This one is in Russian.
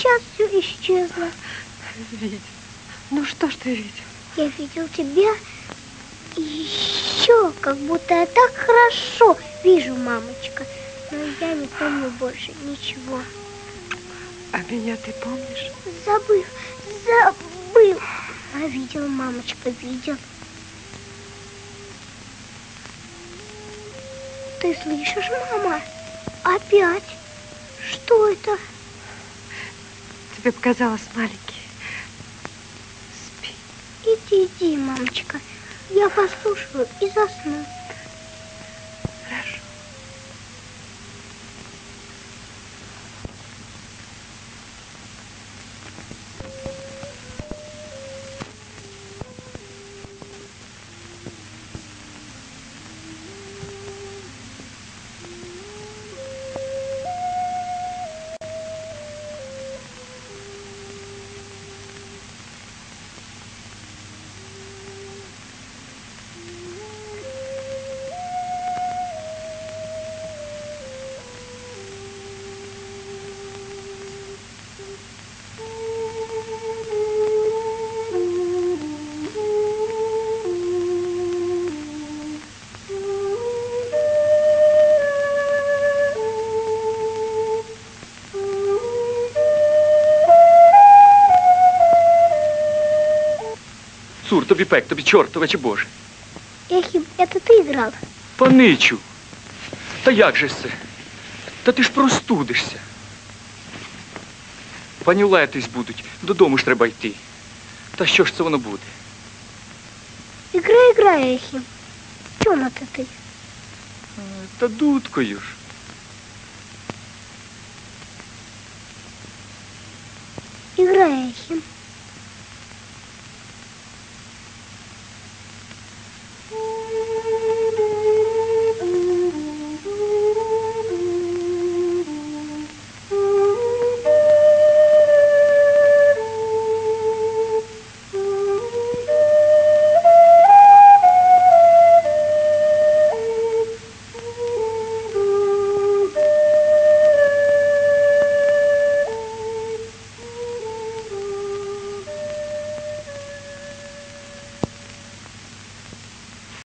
сейчас все исчезло. Видел. Ну что ж ты видел? Я видел тебя и еще, как будто я так хорошо вижу, мамочка. Но я не помню больше ничего. А меня ты помнишь? Забыл, забыл. А видел, мамочка, видел. Ты слышишь, мама? Опять? Что это? Тебе показалось маленький. Спи. Иди, иди, мамочка. Я послушаю и засну. Цур, тобі пек, тобі чортове чи боже. Эхим, это ты играл? Паничу. Та як же ж це? Та ти ж простудишся. Пані лаятись будуть, додому ж треба йти. Та що ж це воно буде? Играй, играй, Эхим. В чем это ты? Та дудкою ж. Играй, Эхим.